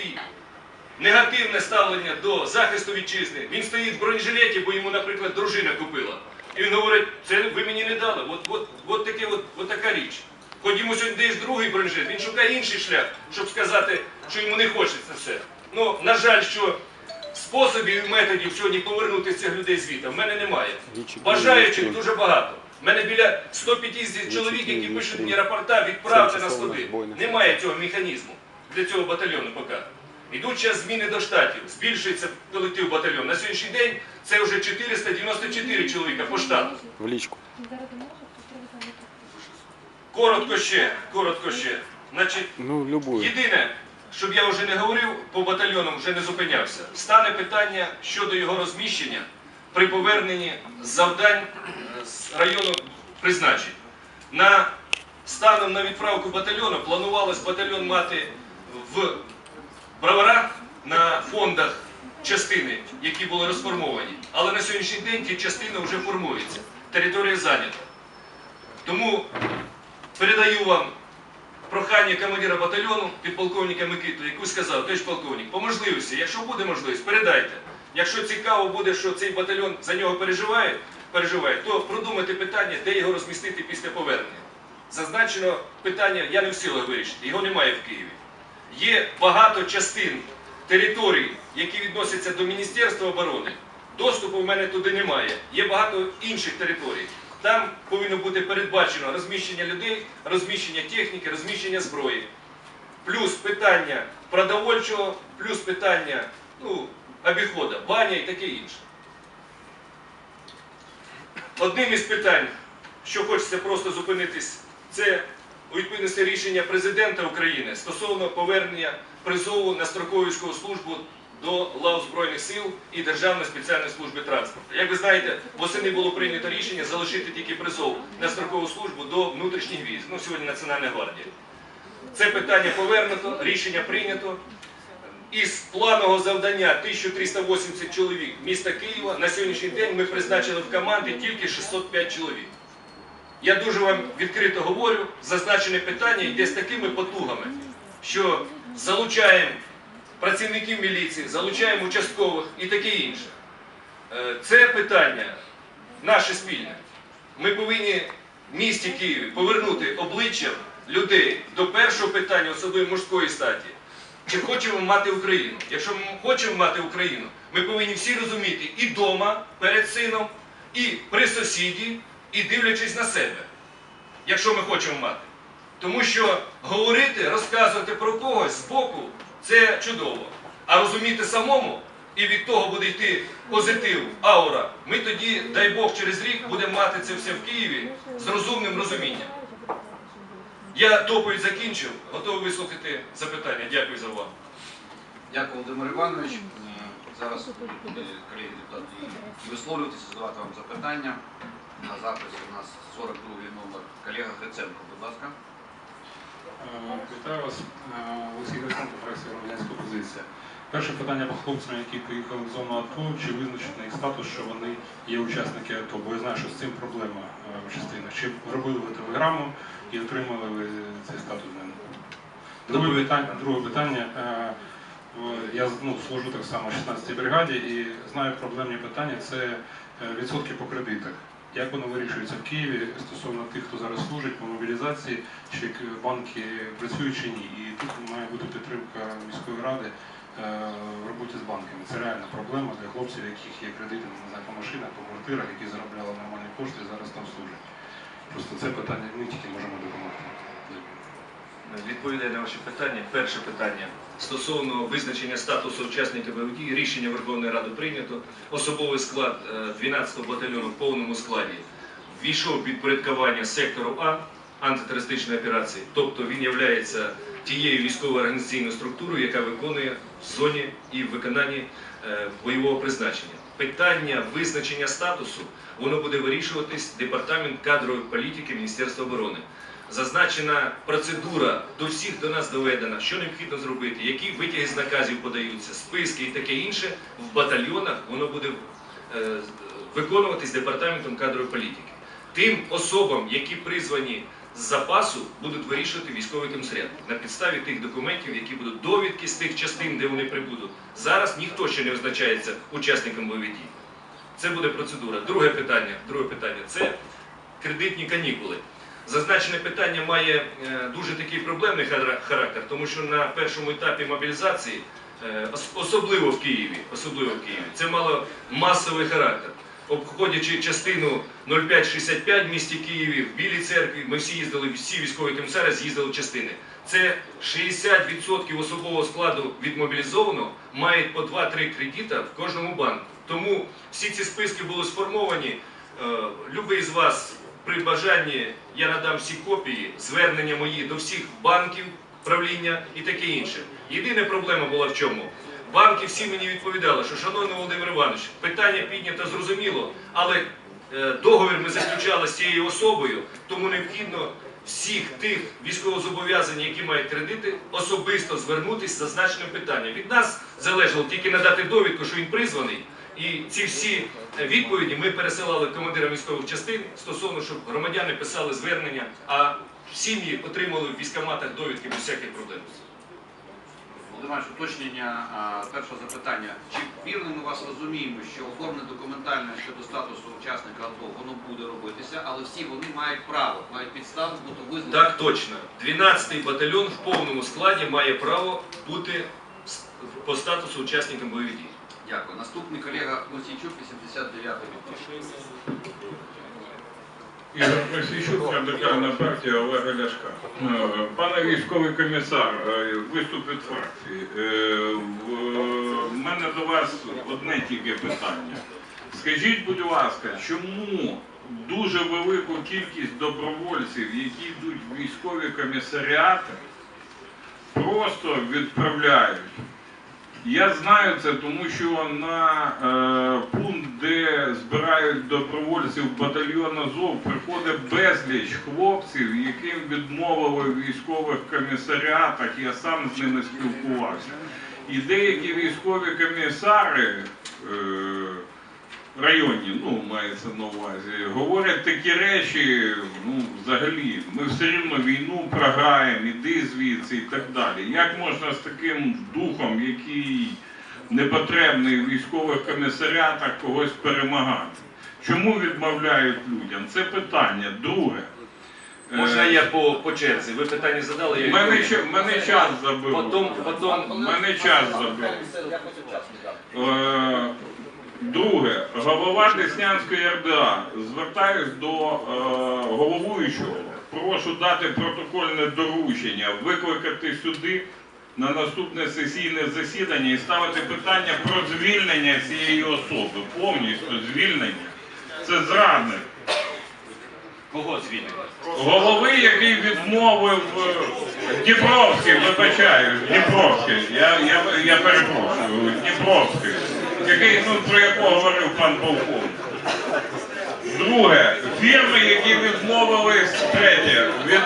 свій негативне ставлення до захисту вітчизни. Він стоїть в бронежилеті, бо йому, наприклад, дружина купила. І він говорить, це ви мені не дали. От, от, от, таке, от, от така річ. Хоч йому сьогодні даєш другий бронежилет, він шукає інший шлях, щоб сказати, що йому не хочеться все. Ну, на жаль, що способів і методів сьогодні повернути цих людей звідти в мене немає. Бажаючих дуже багато. У мене біля 150 чоловік, які пишуть мені рапорта, відправте нас туди. Немає цього механізму для цього батальйону поки. Ідуть зараз зміни до штатів, збільшується колектив батальйону. На сьогоднішній день це вже 494 чоловіка по штату. В лічку. Коротко ще, коротко ще. Значить, Ну, любую. Єдине, щоб я вже не говорив по батальйонам, вже не зупинявся, стане питання щодо його розміщення при поверненні завдань е, з району призначень. На станом на відправку батальйону планувалось батальйон мати в броварах на фондах частини, які були розформовані. Але на сьогоднішній день ті частини вже формуються. Територія зайнята. Тому передаю вам прохання командира батальйону, підполковника Микиту, яку сказав, товариш полковник, по можливості, якщо буде можливість, передайте. Якщо цікаво буде, що цей батальйон за нього переживає, переживає, то продумайте питання, де його розмістити після повернення. Зазначено питання, я не в силах вирішити, його немає в Києві. Є багато частин територій, які відносяться до Міністерства оборони. Доступу в мене туди немає. Є багато інших територій. Там повинно бути передбачено розміщення людей, розміщення техніки, розміщення зброї. Плюс питання продовольчого, плюс питання ну, обіходу, баня і таке інше. Одним із питань, що хочеться просто зупинитись, це у відповідності рішення президента України стосовно повернення призову на строкову службу до лав Збройних сил і Державної спеціальної служби транспорту. Як ви знаєте, восени було прийнято рішення залишити тільки призов на строкову службу до внутрішніх військ, ну сьогодні Національна гвардія. Це питання повернуто, рішення прийнято. Із планового завдання 1380 чоловік міста Києва на сьогоднішній день ми призначили в команди тільки 605 чоловік. Я дуже вам відкрито говорю, зазначене питання йде з такими потугами, що залучаємо працівників міліції, залучаємо участкових і таке інше. Е, Це питання наше спільне. Ми повинні в місті Києві повернути обличчя людей до першого питання, особливо мужської статі. Чи хочемо мати Україну? Якщо ми хочемо мати Україну, ми повинні всі розуміти і вдома перед сином, і при сусіді, і дивлячись на себе, якщо ми хочемо мати. Тому що говорити, розказувати про когось з боку це чудово. А розуміти самому, і від того буде йти позитив, аура, ми тоді, дай Бог, через рік будемо мати це все в Києві з розумним розумінням. Я доповідь закінчив, готовий вислухати запитання. Дякую за увагу. Дякую, Володимир Іванович. Е, Зараз е, колеги депутати висловлюватися, задавати вам запитання. На записі у нас 42 номер. Колега Гриценко, будь ласка. Е, Вітаю вас, Е, Олексій Гриценко, фракція громадянська позиція. Перше питання по хлопцям, які поїхали в зону АТО, чи визначений їх статус, що вони є учасники АТО? Бо я знаю, що з цим проблема е, в частинах. Чи робили ви телеграму і отримали ви цей статус? Друге питання, друге питання. Я ну, служу так само в 16-й бригаді і знаю проблемні питання це відсотки по кредитах. Як воно вирішується в Києві стосовно тих, хто зараз служить по мобілізації, чи банки працюють чи ні? І тут має бути підтримка міської ради е, в роботі з банками. Це реальна проблема для хлопців, яких є кредити по машинах, по квартирах, які заробляли нормальні кошти і зараз там служать. Просто це питання ми тільки можемо допомогти. Відповідаю на ваші питання. Перше питання стосовно визначення статусу учасника бойових дій, рішення Верховної Ради прийнято. Особовий склад е, 12-го батальйону в повному складі війшов під порядкування сектору А антитерористичної операції, тобто він є тією військовою організаційною структурою, яка виконує в зоні і в виконанні е, бойового призначення. Питання визначення статусу воно буде вирішуватись департамент кадрової політики Міністерства оборони зазначена процедура до всіх до нас доведена, що необхідно зробити, які витяги з наказів подаються, списки і таке інше в батальйонах воно буде е, виконуватись департаментом кадрової політики. Тим особам, які призвані з запасу будуть вирішувати військовий комісаріат на підставі тих документів, які будуть довідки з тих частин, де вони прибудуть. Зараз ніхто ще не визначається учасником бойових дій. Це буде процедура. Друге питання, друге питання це кредитні канікули. Зазначене питання має е, дуже такий проблемний хара- характер, тому що на першому етапі мобілізації, е, особливо в Києві, особливо в Києві, це мало масовий характер. Обходячи частину 0565 в місті Києві, в Білій церкві, ми всі їздили, всі військові комісари з'їздили частини. Це 60% особового складу відмобілізовано мають по 2-3 кредита в кожному банку. Тому всі ці списки були сформовані. Е, Любий з вас при бажанні я надам всі копії, звернення мої до всіх банків, правління і таке інше. Єдина проблема була в чому? Банки всі мені відповідали, що шановний Володимир Іванович, питання піднято зрозуміло, але е, договір ми заключали з цією особою, тому необхідно всіх тих військовозобов'язаних, які мають кредити, особисто звернутися з зазначеним питанням. Від нас залежало тільки надати довідку, що він призваний. І ці всі відповіді ми пересилали командирам військових частин стосовно, щоб громадяни писали звернення, а сім'ї отримали в військкоматах довідки без всяких проблем. Володимир, уточнення першого запитання. Чи вірно ми вас розуміємо, що оформлення документальне щодо статусу учасника АТО воно буде робитися, але всі вони мають право, мають підставу бути визнані. Так точно. 12-й батальйон в повному складі має право бути по статусу учасником бойових дій. Дякую. Наступний колега Мосійчук, 89 відповідь. Ігор Мосійчук, радикальна партія Олега Ляшка. Е, Пане військовий комісар, е, виступ від фракції. Е, В мене до вас одне тільки питання. Скажіть, будь ласка, чому дуже велику кількість добровольців, які йдуть в військові комісаріати, просто відправляють? Я знаю це, тому що на е, пункт, де збирають добровольців батальйон Азов, приходить безліч хлопців, яким відмовили в військових комісаріатах. Я сам з ними спілкувався. І деякі військові комісари е, районні, ну мається на увазі, говорять такі речі, ну взагалі, ми все рівно війну програємо, іди звідси і так далі. Як можна з таким духом, який непотребний в військових комісаріатах, когось перемагати? Чому відмовляють людям? Це питання. Друге. Можна Е, я по, по черзі? Ви питання задали, я Мене, ча- мене час забив. Потім, потім Мене час забив. Друге, голова Деснянської РДА. Звертаюсь до е, головуючого. Прошу дати протокольне доручення, викликати сюди на наступне сесійне засідання і ставити питання про звільнення цієї особи. Повністю звільнення. Це зрадник. кого звільнити? Голови, який відмовив е, Дніпровський, вибачаю, Дніпровський, я, я, я перепрошую, Дніпровський, який, ну, про якого говорив пан полковник. Друге, фірми, які відмовились, третє, від,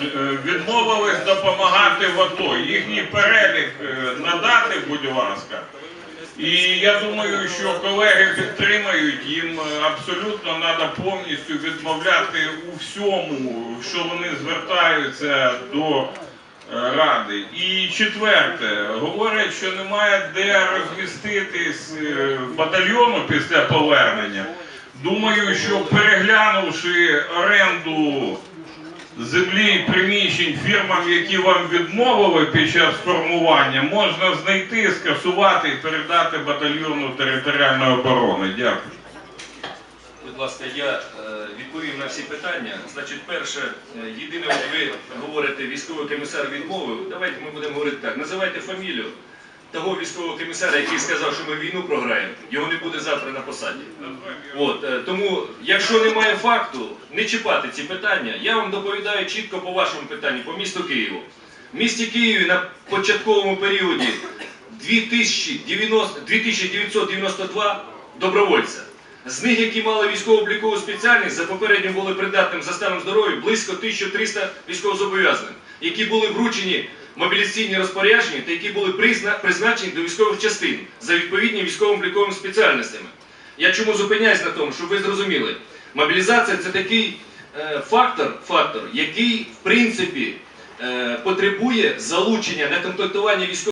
е, відмовились допомагати в АТО. Їхній перелік е, надати, будь ласка. І я думаю, що колеги підтримають, їм е, абсолютно треба повністю відмовляти у всьому, що вони звертаються до ради. І четверте, говорять, що немає де розміститись е, батальйону після повернення. Думаю, що переглянувши оренду землі і приміщень фірмам, які вам відмовили під час формування, можна знайти, скасувати і передати батальйону територіальної оборони. Дякую. Будь ласка, я відповім на всі питання. Значить, перше, е, єдине, от ви говорите, військовий комісар відмовив. Давайте ми будемо говорити так. Називайте фамілію того військового комісара, який сказав, що ми війну програємо. Його не буде завтра на посаді. От, е, тому, якщо немає факту, не чіпати ці питання. Я вам доповідаю чітко по вашому питанню, по місту Києву. В місті Києві на початковому періоді 2090 2992 добровольця. З них, які мали військово-облікову спеціальність, за попередньо були придатним за станом здоров'я близько 1300 військовозобов'язаних, які були вручені мобілізаційні розпорядження та які були призначені до військових частин за відповідні військово-обліковими спеціальностями. Я чому зупиняюсь на тому, щоб ви зрозуміли, мобілізація це такий е, фактор, фактор, який в принципі е, потребує залучення на комплектування військових.